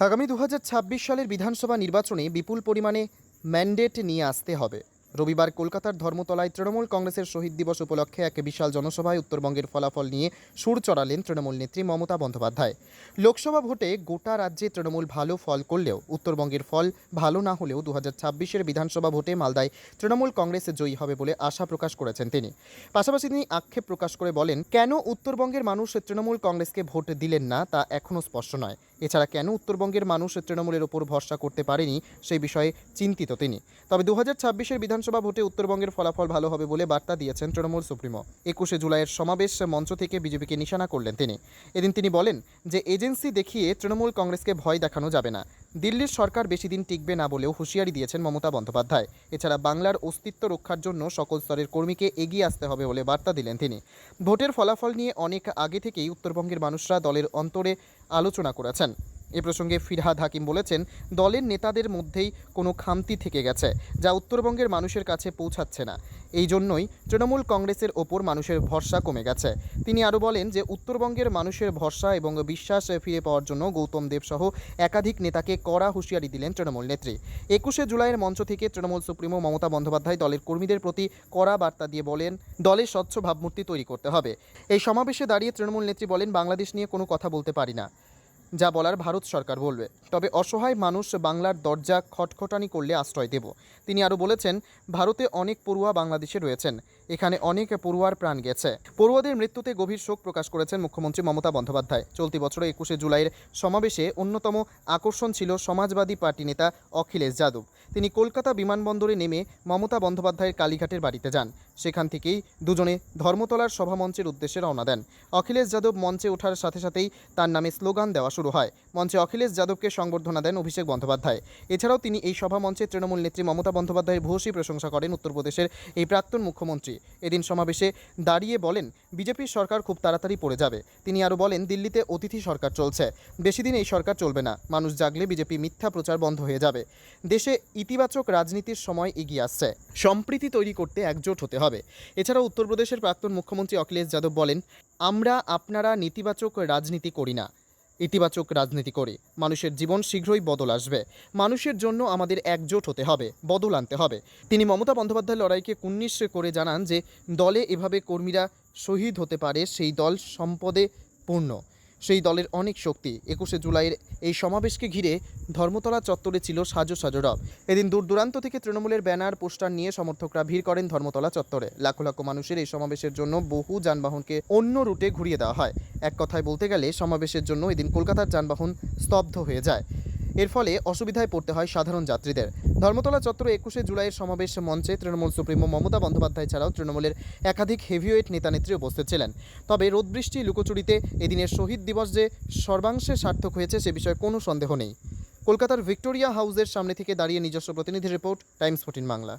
আগামী দু হাজার ছাব্বিশ সালের বিধানসভা নির্বাচনে বিপুল পরিমাণে ম্যান্ডেট নিয়ে আসতে হবে। রবিবার কলকাতার ধর্মতলায় তৃণমূল কংগ্রেসের শহীদ দিবস উপলক্ষে এক বিশাল জনসভায় উত্তরবঙ্গের ফলাফল নিয়ে সুর চড়ালেন তৃণমূল নেত্রী মমতা বন্দ্যোপাধ্যায়। লোকসভা ভোটে গোটা রাজ্যে তৃণমূল ভালো ফল করলেও উত্তরবঙ্গের ফল ভালো না হলেও দু হাজার বিধানসভা ভোটে মালদায় তৃণমূল কংগ্রেস জয়ী হবে বলে আশা প্রকাশ করেছেন তিনি। পাশাপাশি তিনি আক্ষেপ প্রকাশ করে বলেন, কেন উত্তরবঙ্গের মানুষ তৃণমূল কংগ্রেসকে ভোট দিলেন না তা এখনও স্পষ্ট নয়। এছাড়া কেন উত্তরবঙ্গের মানুষ তৃণমূলের ওপর ভরসা করতে পারেনি সেই বিষয়ে চিন্তিত তিনি। তবে দু হাজার ছাব্বিশের বিধানসভা ভোটে উত্তরবঙ্গের ফলাফল ভালো হবে বলে বার্তা দিয়েছেন তৃণমূল সুপ্রিমো। একুশে জুলাইয়ের সমাবেশ মঞ্চ থেকে বিজেপিকে নিশানা করলেন তিনি। এদিন তিনি বলেন যে, এজেন্সি দেখিয়ে তৃণমূল কংগ্রেসকে ভয় দেখানো যাবে না। দিল্লির সরকার বেশি দিন টিকবে না বলেও হুঁশিয়ারি দিয়েছেন মমতা বন্দ্যোপাধ্যায়। এছাড়া বাংলার অস্তিত্ব রক্ষার জন্য সকল স্তরের কর্মীকে এগিয়ে আসতে হবে বলে বার্তা দিলেন তিনি। ভোটের ফলাফল নিয়ে অনেক আগে থেকেই উত্তরবঙ্গের মানুষরা দলের অন্তরে আলোচনা করেছেন। এ প্রসঙ্গে ফিরহাদ হাকিম বলেছেন, দলের নেতাদের মধ্যেই কোনো খামতি থেকে গেছে, যা উত্তরবঙ্গের মানুষের কাছে পৌঁছাচ্ছে না। এই জন্যই তৃণমূল কংগ্রেসের ওপর মানুষের ভরসা কমে গেছে। তিনি আরও বলেন যে, উত্তরবঙ্গের মানুষের ভরসা এবং বিশ্বাস ফিরে পাওয়ার জন্য গৌতম দেব সহ একাধিক নেতাকে কড়া হুঁশিয়ারি দিলেন তৃণমূল নেত্রী। একুশে জুলাইয়ের মঞ্চ থেকে তৃণমূল সুপ্রিমো মমতা বন্দ্যোপাধ্যায় দলের কর্মীদের প্রতি কড়া বার্তা দিয়ে বলেন দলের স্বচ্ছ ভাবমূর্তি তৈরি করতে হবে। এই সমাবেশে দাঁড়িয়ে তৃণমূল নেত্রী বলেন, বাংলাদেশ নিয়ে কোনো কথা বলতে পারি না। যা বলার ভারত সরকার বলবে। তবে অসহায় মানুষ বাংলার দরজা খটখটানি করলে আশ্রয় দেব। তিনি আরও বলেছেন, ভারতে অনেক পড়ুয়া বাংলাদেশে রয়েছেন। এখানে অনেক পড়ুয়ার প্রাণ গেছে। পড়ুয়াদের মৃত্যুতে গভীর শোক প্রকাশ করেছেন মুখ্যমন্ত্রী মমতা বন্দ্যোপাধ্যায়। চলতি বছরে একুশে জুলাইয়ের সমাবেশে অন্যতম আকর্ষণ ছিল সমাজবাদী পার্টি নেতা অখিলেশ যাদব। তিনি কলকাতা বিমানবন্দরে নেমে মমতা বন্দ্যোপাধ্যায়ের কালীঘাটের বাড়িতে যান। সেখান থেকেই দুজনে ধর্মতলার সভামঞ্চের উদ্দেশ্যে রওনা দেন। অখিলেশ যাদব মঞ্চে ওঠার সাথে সাথেই তার নামে স্লোগান দেওয়া শুরু হয়। মঞ্চে অখিলেশ যাদবকে সংবর্ধনা দেন অভিষেক বন্দ্যোপাধ্যায়। এছাড়াও তিনি এই সভা মঞ্চে তৃণমূল নেত্রী মমতা বন্দ্যোপাধ্যায়ের ভূয়সী প্রশংসা করেন উত্তরপ্রদেশের এই প্রাক্তন মুখ্যমন্ত্রী। এদিন সমাবেশে দাঁড়িয়ে বলেন, বিজেপির সরকার খুব তাড়াতাড়ি পড়ে যাবে। তিনি আরও বলেন, দিল্লিতে অতিথি সরকার চলছে। বেশি দিন এই সরকার চলবে না। মানুষ জাগলে বিজেপি মিথ্যা প্রচার বন্ধ হয়ে যাবে। দেশে ইতিবাচক রাজনীতির সময় এগিয়ে আসছে। সম্প্রীতি তৈরি করতে একজোট হতে হবে। এছাড়াও উত্তরপ্রদেশের প্রাক্তন মুখ্যমন্ত্রী অখিলেশ যাদব বলেন, আমরা আপনারা নেতিবাচক রাজনীতি করি না। ইতিবাচক রাজনীতি করে। মানুষের জীবন শীঘ্রই বদল আসবে। মানুষের জন্য আমাদের একজোট হতে হবে, বদল আনতে হবে। তিনি মমতা বন্দ্যোপাধ্যায়ের লড়াইকে কুন্নিশ করে জানান যে, দলে এভাবে কর্মীরা শহীদ হতে পারে, সেই দল সম্পদে পূর্ণ। সেই দলের অনেক শক্তি। একুশে জুলাইয়ের এই সমাবেশকে ঘিরে ধর্মতলা চত্বরে ছিল সাজো সাজো রব। এদিন দূর দূরান্ত থেকে তৃণমূলের ব্যানার, পোস্টার নিয়ে সমর্থকরা ভিড় করেন ধর্মতলা চত্বরে। লাখো লাখো মানুষের এই সমাবেশের জন্য বহু যানবাহনকে অন্য রুটে ঘুরিয়ে দেওয়া হয়। এক কথায় বলতে গেলে, সমাবেশের জন্য এদিন কলকাতার যানবাহন স্তব্ধ হয়ে যায়। এর ফলে অসুবিধায় পড়তে হয় সাধারণ যাত্রীদের। ধর্মতলা চত্বর একুশে জুলাইয়ের সমাবেশ মঞ্চে তৃণমূল সুপ্রিমো মমতা বন্দ্যোপাধ্যায় ছাড়াও তৃণমূলের একাধিক হেভিওয়েট নেতানেত্রী উপস্থিত ছিলেন। তবে রোদ বৃষ্টি লুকোচুরিতে এদিনের শহীদ দিবস যে সর্বাংশে সার্থক হয়েছে সে বিষয়ে কোনো সন্দেহ নেই। কলকাতার ভিক্টোরিয়া হাউসের সামনে থেকে দাঁড়িয়ে নিজস্ব প্রতিনিধি রিপোর্ট, টাইমস ফোর্টিন বাংলা।